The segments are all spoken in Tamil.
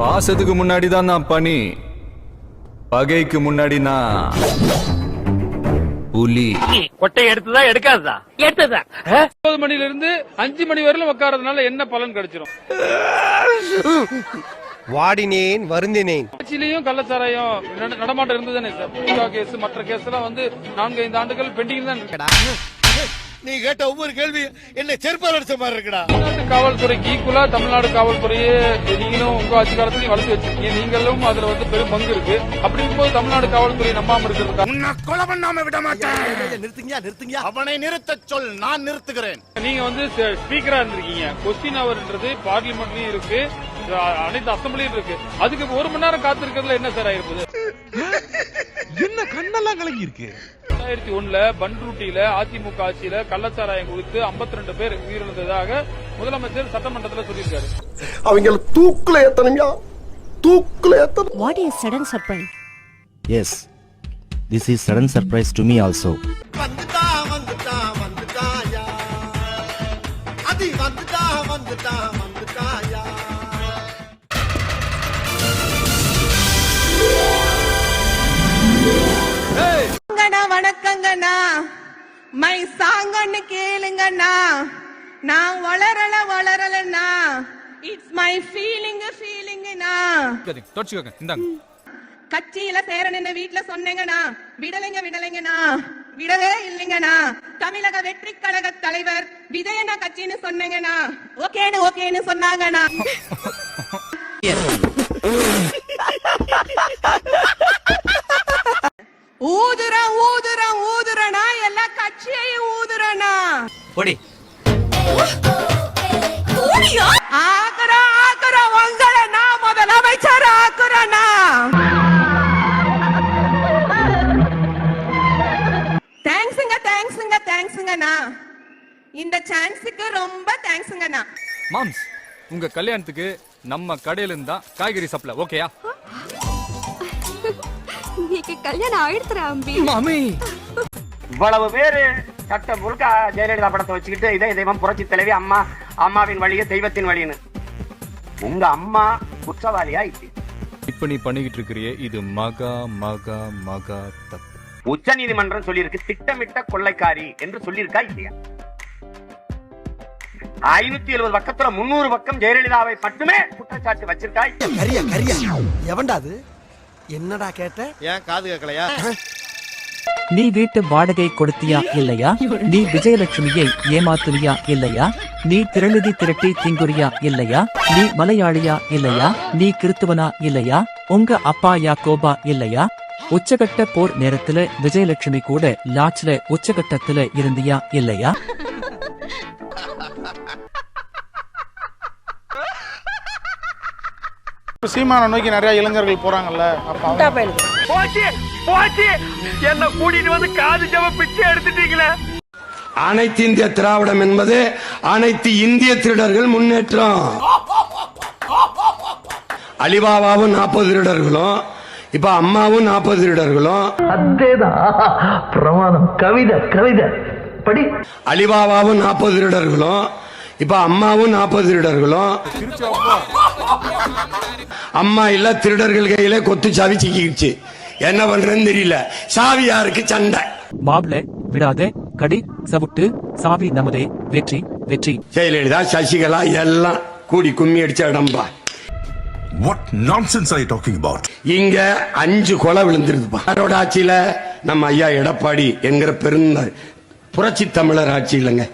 பாசத்துக்கு முன்னாடி தான் நான் பனி. பகைக்கு முன்னாடி நான் புலி. கொட்டை எடுத்ததா எடுக்காததா? எடுத்ததா. ஒன்பது மணில இருந்து அஞ்சு மணி வரையிலும் உட்காரதுனால என்ன பலன் கிடைச்சிரும்? வாடினேன் வருந்தினேன். கட்சியிலையும் கள்ளச்சாராயம் நட- நடமாட்டம் இருந்ததுதானே சார்? பூங்கா கேஸ் மற்ற கேஸ் எல்லாம் வந்து நான்கு ஐந்து ஆண்டுகள் பெண்டிங் தான் நீ கேட்ட ஒவ்வொரு கேள்வி என்ன செருப்பால் அடிச்ச மாதிரி இருக்குடா. காவல்துறைக்கு ஈக்குவலா தமிழ்நாடு காவல்துறையே நீங்களும் உங்க ஆட்சி காலத்திலையும் வளர்த்து வச்சிருக்கீங்க. நீங்களும் அதுல வந்து பெரும் பங்கு இருக்கு. அப்படி இருக்கும்போது தமிழ்நாடு காவல்துறை நம்பாம இருக்கிறதுக்கா? உன்னை கொலை பண்ணாம விட மாட்டேன். நிறுத்துங்க நிறுத்துங்க அவனை நிறுத்த சொல் நான் நிறுத்துகிறேன். நீங்க வந்து ஸ்பீக்கரா இருந்திருக்கீங்க. கொஸ்டின் அவர்ன்றது பார்லிமெண்ட்லயும் இருக்கு. அனைத்து அசம்பிளியும் இருக்கு. அதுக்கு ஒரு மணி நேரம் காத்திருக்கிறதுல என்ன சார் ஆயிருக்குது என்ன கண்ணெல்லாம் கலங்கி இருக்கு ரெண்டாயிரத்தி ஒண்ணுல பன்ருட்டியில அதிமுக ஆட்சியில கள்ளச்சாராயம் குறித்து 52 பேர் உயிரிழந்ததாக முதலமைச்சர் சட்டமன்றத்துல சொல்லியிருக்காரு அவங்கள தூக்குல ஏத்தணும்யா தூக்குல ஏத்தணும் What is sudden surprise? Yes, this is sudden surprise to me also. வணக்கங்கண்ணா மை சாங்கன்னு கேளுங்கண்ணா. நான் வளரல வளரலண்ணா. இட்ஸ் மை ஃபீலிங் ஃபீலிங்ண்ணா தொடச்சுக்கோங்க. இந்தாங்க. கட்சியில சேரணுன்னு வீட்ல சொன்னேங்கண்ணா. விடலைங்க விடலைங்கண்ணா. விடவே இல்லைங்கண்ணா. தமிழக வெற்றி கழக தலைவர் விஜயண்ணா கட்சின்னு சொன்னேங்கண்ணா. ஓகேன்னு ஓகேன்னு சொன்னாங்கண்ணா. தேங்க்ஸ்ங்கண்ணா இந்த சான்ஸுக்கு ரொம்ப தேங்க்ஸ்ங்கண்ணா மாம்ஸ் உங்க கல்யாணத்துக்கு நம்ம கடையில இருந்தா காய்கறி சப்ளை ஓகேயா? நீக்கு கல்யாணம் ஆயிடுத்துற அம்பி. மாமி! இவ்வளவு பேரு சட்ட முழுக்க ஜெயலலிதா படத்தை வச்சுக்கிட்டு இதே தெய்வம் புரட்சி தலைவி அம்மா அம்மாவின் வழியே தெய்வத்தின் வழின்னு. உங்க அம்மா குற்றவாளியா இப்ப நீ பண்ணிக்கிட்டு இருக்கிறியே இது மகா மகா மகா தப்பு. உச்ச நீதிமன்றம் சொல்லியிருக்கு திட்டமிட்ட கொள்ளைக்காரி என்று சொல்லியிருக்கா இல்லையா? ஐநூத்தி எழுபது பக்கத்துல முன்னூறு பக்கம் ஜெயலலிதாவை மட்டுமே குற்றச்சாட்டு வச்சிருக்கா இல்லையா? கரியா கரியா. எவன்டா அது? என்னடா கேட்ட? ஏன் காது கேட்கலையா? நீ வீட்டு வாடகை கொடுத்தியா இல்லையா? நீ விஜயலட்சுமியை ஏமாத்துறியா இல்லையா? நீ திரளுதி திரட்டி திங்குறியா இல்லையா? நீ மலையாளியா இல்லையா? நீ கிறித்துவனா இல்லையா? உங்க அப்பா யாக்கோபா இல்லையா? உச்சகட்ட போர் நேரத்துல விஜயலட்சுமி கூட லாட்ச்ல உச்சகட்டத்துல இருந்தியா இல்லையா? சீமான நோக்கி நிறைய இளைஞர்கள் போறாங்கல்ல போச்சு போச்சு. என்ன கூட்டிட்டு வந்து காது ஜவ பிச்சை எடுத்துட்டீங்களே. அனைத்து இந்திய திராவிடம் என்பது அனைத்து இந்திய திருடர்கள் முன்னேற்றம். அலிபாபாவும் நாற்பது திருடர்களும் இப்ப அம்மாவும் நாற்பது திருடர்களும். பிரமாதம். கவிதை கவிதை. படி. அலிபாபாவும் நாற்பது திருடர்களும். இப்ப அம்மாவும் நாற்பது திருடர்களும். அம்மா இல்ல திருடர்கள் கையில கொத்து சாவி சிக்கிடுச்சு என்ன பண்றதுன்னு தெரியல. சாவி யாருக்கு சண்டை. மாப்ள விடாத. கடி சவுட்டு சாவி நமதே. வெற்றி வெற்றி. ஜெயலலிதா சசிகலா எல்லாம் கூடி கும்மி அடிச்ச இடம்பா What nonsense are you talking about? இங்க அஞ்சு கொலை விழுந்திருதுப்பா யாரோட ஆட்சியில? நம்ம ஐயா எடப்பாடி என்கிற பெருந்த புரட்சி தமிழர் ஆட்சி இல்லைங்க.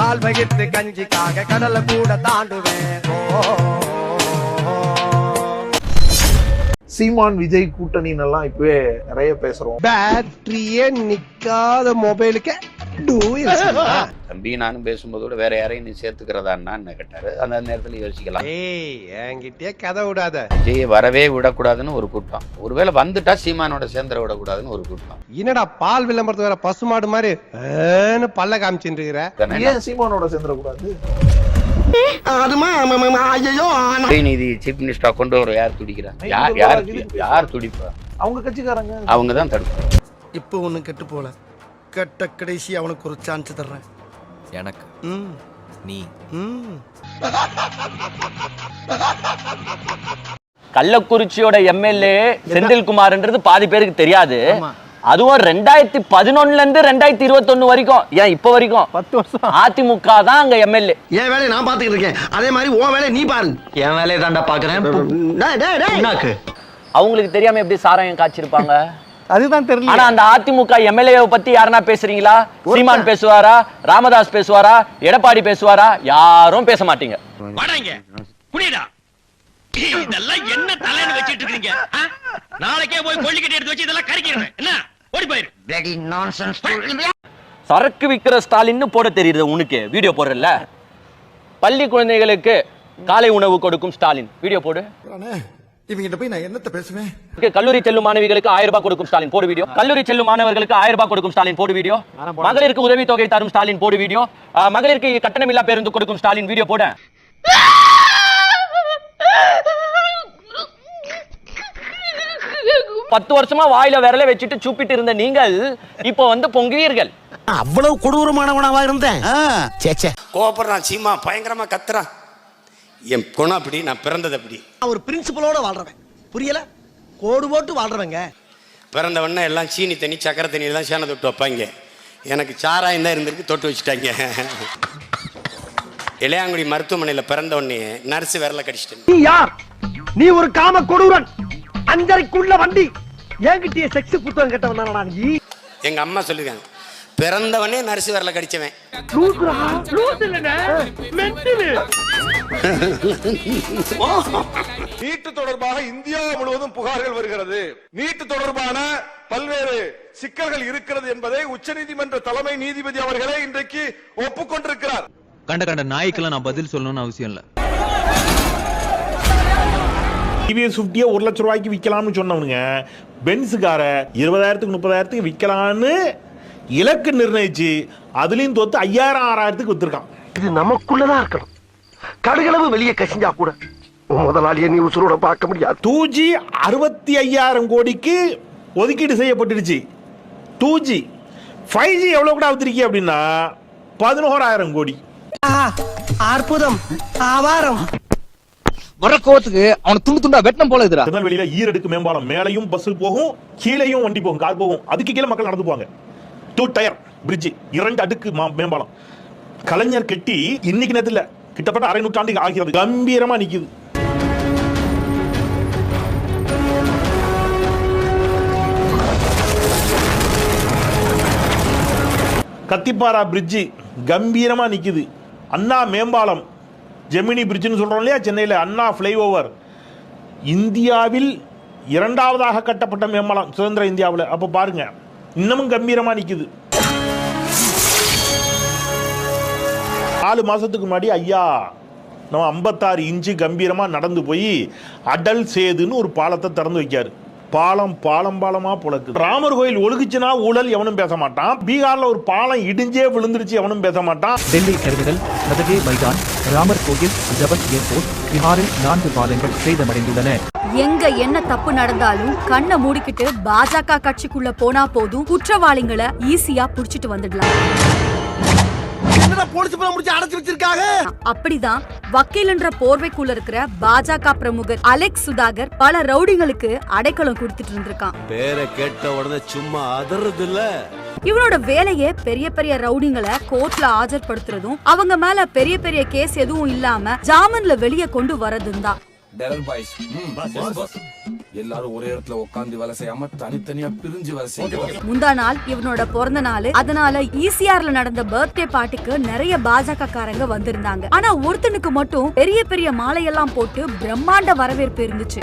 கால் வகித்து கஞ்சிக்காக கடலை கூட தாண்டுவேன். சீமான் விஜய் கூட்டணின்னு எல்லாம் இப்பவே நிறைய பேசுறோம். பேட்டரியே நிக்காத மொபைலுக்கு தம்பி நானும் பேசும்போது கூட வேற யாரையும் நீ சேர்த்துக்கிறதான்னு கேட்டாரு? அந்த நேரத்துல யோசிக்கலாம். ஏய் என்கிட்டயே கதை விடாத. விஜயை வரவே விடக்கூடாதுன்னு ஒரு கூட்டம். ஒருவேளை வந்துட்டா சீமானோட சேர்ந்துட விடக்கூடாதுன்னு ஒரு கூட்டம். என்னடா பால் விளம்பரத்து வேற பசுமாடு மாதிரி ஏன்னு பல்ல காமிச்சுட்டு இருக்கிற? ஏன் சீமானோட சேர்ந்துடக்கூடாது? உதயநிதி சீஃப் மினிஸ்டரா கொண்டு வர யார் துடிக்கிறா? யார் யார் யார் துடிப்பா? அவங்க கட்சிக்காரங்க. அவங்க தான் தடுப்பாங்க இப்போ ஒண்ணு கெட்டு போல. கட்ட கடைசி அவனுக்கு ஒரு சான்ஸ் தர்றேன். எனக்கு. ம். நீ. ம். கள்ளக்குறிச்சியோட எம்எல்ஏ செந்தில்குமார்ன்றது பாதி பேருக்கு தெரியாது. அதுவும் ரெண்டாயிரத்தி பதினொன்னுல இருந்து ரெண்டாயிரத்தி இருபத்தொன்னு வரைக்கும். ஏன் இப்ப வரைக்கும்? பத்து வருஷம். அதிமுக தான் அங்க எம்எல்ஏ. என் வேலையை நான் பாத்துக்கிட்டு இருக்கேன். அதே மாதிரி உன் வேலையை நீ பாரு. என் வேலையை தாண்டா பாக்குறேன் டேய், டேய், டேய். அவங்களுக்கு தெரியாம எப்படி சாராயம் காய்ச்சிருப்பாங்க? அதுதான் தெரியல. ஆனா அந்த அதிமுக எம்எல்ஏ பத்தி யாருன்னா பேசுறீங்களா? சீமான் பேசுவாரா? ராமதாஸ் பேசுவாரா? எடப்பாடி பேசுவாரா? யாரும் பேச மாட்டீங்க. புரியுதா? இதெல்லாம் என்ன தலைன்னு வச்சிட்டு இருக்கீங்க? நாளைக்கே போய் கொள்ளிக்கட்டி எடுத்து வச்சு இதெல்லாம் கறிக்கிறேன் என்ன? ஓடி போயிரு. சரக்கு விக்கிற ஸ்டாலின்னு போட தெரியுது உனக்கு. வீடியோ போடுறல பள்ளி குழந்தைகளுக்கு காலை உணவு கொடுக்கும் ஸ்டாலின். வீடியோ போடு. இவங்கிட்ட போய் நான் என்னத்த பேசுவேன்? கல்லூரி செல்லும் மாணவிகளுக்கு ஆயிரம் ரூபாய் கொடுக்கும் ஸ்டாலின். போடு வீடியோ. கல்லூரி செல்லும் மாணவர்களுக்கு ஆயிரம் ரூபாய் கொடுக்கும் ஸ்டாலின். போடு வீடியோ. மகளிருக்கு உதவி தொகை தரும் ஸ்டாலின். போடு வீடியோ. மகளிருக்கு கட்டணமில்லா பேருந்து கொடுக்கும் ஸ்டாலின். வீடியோ போட. பத்து வருஷமா வாயில விரல வச்சுட்டு சூப்பிட்டு இருந்த நீங்கள் இப்போ வந்து பொங்குவீர்கள். அவ்வளவு கொடூரமானவனாவா இருந்தேன். கோபப்படுறான் சீமா பயங்கரமா கத்துறான். என் குணம் அப்படி நான் பிறந்தது அப்படி. ஒரு பிரின்சிபலோட வாழ்றவன். புரியல? கோடு போட்டு வாழ்றவங்க. பிறந்தவொடனே எல்லாம் சீனி தண்ணி சக்கரை தண்ணி எல்லாம் சேனை தொட்டு வைப்பாங்க. எனக்கு சாராயம் தான் இருந்திருக்கு தொட்டு வச்சுட்டாங்க. இளையாங்குடி மருத்துவமனையில் பிறந்த உடனே நர்ஸ் விரல கடிச்சிட்டேன். நீ யார்? நீ ஒரு காம கொடூரன். அஞ்சரைக்குள்ள வண்டி. என்கிட்டயே செக்ஸ் புத்தகம் கேட்டவன் நீ? எங்க அம்மா சொல்லிருக்காங்க பிறந்தவனே நர்ஸ் விரல கடிச்சவன். நீட்டு தொடர்பாக இந்தியா முழுவதும் புகார்கள் வருகிறது. நீட்டு தொடர்பான பல்வேறு சிக்கல்கள் இருக்கிறது என்பதை உச்சநீதிமன்ற தலைமை நீதிபதி அவர்களே இன்றைக்கு ஒப்புக்கொண்டிருக்கிறார். கண்ட கண்ட நாய்க்கெல்லாம் நான் பதில் சொல்லணும்னு அவசியம் இல்லை. டிவிஎஸ் ஃபிஃப்டியை ஒரு லட்ச ரூபாய்க்கு விற்கலாம்னு சொன்னவனுங்க. பென்ஸுக்கார இருபதாயிரத்துக்கு முப்பதாயிரத்துக்கு விற்கலான்னு இலக்கு நிர்ணயிச்சு அதுலயும் தோத்து ஐயாயிரம் ஆறாயிரத்துக்கு வித்துருக்கான். இது நமக்குள்ளதான் இருக்கணும். கடுகளவு வெளியே கசிஞ்சா கூட முதலாளியை நீ உசுரோட பார்க்க முடியாது. டூ ஜி அறுபத்தி ஐயாயிரம் கோடிக்கு ஒதுக்கீடு செய்யப்பட்டுடுச்சு. டூ ஜி ஃபைவ் ஜி எவ்வளோ கூட வித்திருக்கீங்க அப்படின்னா பதினோராயிரம் கோடி. அற்புதம். ஆவாரம். வர கோவத்துக்கு அவனை துண்டு துண்டா வெட்டம் போல இதுடா திருநெல்வேலியில ஈரடுக்கு மேம்பாலம். மேலையும் பஸ் போகும் கீழேயும் வண்டி போகும் கார் போகும். அதுக்கு கீழே மக்கள் நடந்து போவாங்க. டூ டயர் பிரிட்ஜ் இரண்டு அடுக்கு மா- மேம்பாலம். கலைஞர் கட்டி இன்னைக்கு நேரத்துல கிட்டத்தட்ட அரை நூற்றாண்டுக்கு ஆகிறது. கம்பீரமா நிக்குது. கத்திப்பாரா பிரிட்ஜ் கம்பீரமா நிக்குது. அண்ணா மேம்பாலம் ஜெமினி பிரிட்ஜ்னு சொல்கிறோம் இல்லையா? சென்னையில் அண்ணா ஃப்ளைஓவர் இந்தியாவில் இரண்டாவதாக கட்டப்பட்ட மேம்பாலம் சுதந்திர இந்தியாவில். அப்போ பாருங்க இன்னமும் கம்பீரமாக நிற்குது நாலு மாதத்துக்கு முன்னாடி ஐயா நம்ம ஐம்பத்தாறு இன்ச்சு கம்பீரமாக நடந்து போய் அடல் சேதுன்னு ஒரு பாலத்தை திறந்து வைக்காரு. பாலம் பாலம் பாலமா புழக்கு ராமர் கோயில் ஒழுகுச்சுன்னா ஊழல் எவனும் பேச மாட்டான். பீகார்ல ஒரு பாலம் இடிஞ்சே விழுந்துருச்சு எவனும் பேச மாட்டான். டெல்லி டெர்மினல் நதகே மைதான் ராமர் கோயில் ஜபல் ஏர்போர்ட் பீகாரில் நான்கு பாலங்கள் சேதமடைந்துள்ளன. எங்க என்ன தப்பு நடந்தாலும் கண்ணை மூடிக்கிட்டு பாஜக கட்சிக்குள்ள போனா போதும் குற்றவாளிகளை ஈஸியா புடிச்சிட்டு வந்துடலாம். என்னடா அப்படிதான் வக்கீல்ன்ற போர்வைக்குள்ள இருக்கிற பாஜக பிரமுகர் அலெக்ஸ் சுதாகர் பல ரவுடிகளுக்கு அடைக்கலம் கொடுத்துட்டு இருந்திருக்கான். பேரை கேட்ட உடனே சும்மா அதறது இல்ல இவனோட வேலையே பெரிய பெரிய ரவுடிங்களை கோர்ட்ல ஆஜர்படுத்துறதும் அவங்க மேல பெரிய பெரிய கேஸ் எதுவும் இல்லாம ஜாமீன்ல வெளியே கொண்டு வரதும் தான். எல்லாரும் ஒரே இடத்துல உட்கார்ந்து வேலை செய்யாம தனித்தனியா பிரிஞ்சு வேலை செய்யணும் முந்தா நாள் இவனோட பிறந்த நாள். அதனால ஈசிஆர்ல நடந்த பர்த்டே பார்ட்டிக்கு நிறைய பாஜக காரங்க வந்திருந்தாங்க. ஆனா ஒருத்தனுக்கு மட்டும் பெரிய பெரிய மாலையெல்லாம் போட்டு பிரம்மாண்ட வரவேற்பு இருந்துச்சு.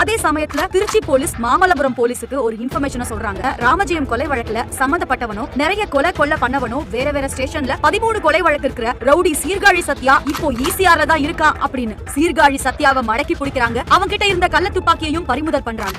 அதே சமயத்துல திருச்சி போலீஸ் மாமல்லபுரம் போலீஸுக்கு ஒரு இன்ஃபர்மேஷனை சொல்றாங்க. ராமஜெயம் கொலை வழக்குல சம்பந்தப்பட்டவனோ நிறைய கொலை கொள்ள பண்ணவனோ வேற வேற ஸ்டேஷன்ல பதிமூணு கொலை வழக்கு இருக்கிற ரவுடி சீர்காழி சத்யா இப்போ ஈசிஆர்ல தான் இருக்கான் அப்படின்னு சீர்காழி சத்யாவை மடக்கி பிடிக்கிறாங்க. அவங்க கிட்ட இருந்த கள்ள துப்பாக்கியையும் பறிமுதல் பண்றாங்க.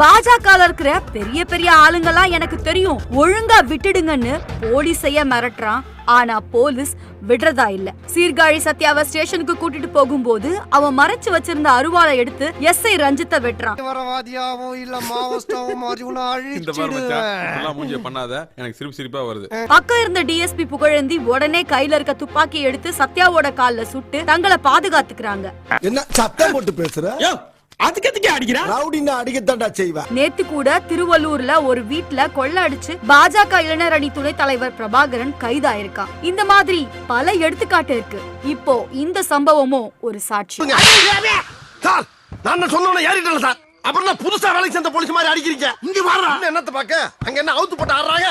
பாஜக இருக்கிற பெரிய பெரிய ஆளுங்கெல்லாம் எனக்கு தெரியும். ஒழுங்கா விட்டுடுங்கன்னு போலீஸைய மிரட்டுறான். ஆனா போலீஸ் விடுறதா இல்ல. சீர்காழி சத்யாவை ஸ்டேஷனுக்கு கூட்டிட்டு போகும்போது அவன் மறைச்சு வச்சிருந்த அருவாளை எடுத்து எஸ்ஐ ரஞ்சித்தை வெட்டுறான். வரவாதியாவோ இல்ல மாவோஸ்டாவோ மாதிரி உன்னை அழிச்சிடுவேன் மூஞ்சிய பண்ணாத எனக்கு சிரிப்பு சிரிப்பா வருது. பக்கம் இருந்த டிஎஸ்பி புகழேந்தி உடனே கையில இருக்க துப்பாக்கி எடுத்து சத்யாவோட கால்ல சுட்டு தங்களை பாதுகாத்துக்கிறாங்க. என்ன சத்தம் போட்டு பேசுற? அதுக்கு எதுக்கு அடிக்கிறா? ரவுடின்னா அடிக்கத்தாண்டா செய்வேன் நேத்து கூட திருவள்ளூர்ல ஒரு வீட்ல கொள்ள அடிச்சு பாஜக இளைஞர் அணி துணைத் தலைவர் பிரபாகரன் கைதாயிருக்கான். இந்த மாதிரி பல எடுத்துக்காட்டு இருக்கு. இப்போ இந்த சம்பவமும் ஒரு சாட்சி. சார் நான் சொன்ன ஏறிட்டல சார் அப்புறம் புதுசா வேலைக்கு சேர்ந்த போலீஸ் மாதிரி அடிக்கிறீங்க? இங்க வர்றா என்னத்த பாக்க அங்க என்ன அவுத்து போட்டு ஆடுறாங்க?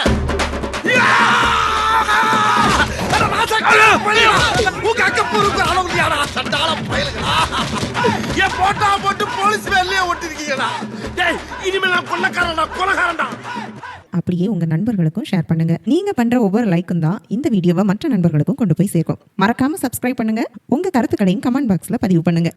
உங்க அக்க பொறுப்பு அளவு யாரா சண்டால பயலுங்களா போட்டா போட்டு போலீஸ் வேலையே ஒட்டிருக்கீங்கடா டேய் இனிமே நான் கொள்ளக்காரன்டா கொலகாரன்டா. அப்படியே உங்க நண்பர்களுக்கும் ஷேர் பண்ணுங்க. நீங்க பண்ற ஒவ்வொரு லைக்கும் தான் இந்த வீடியோவை மற்ற நண்பர்களுக்கும் கொண்டு போய் சேர்க்கும். மறக்காம சப்ஸ்கிரைப் பண்ணுங்க. உங்க கருத்துக்களையும் கமெண்ட் பாக்ஸ்ல பதிவு பண்ணுங்க.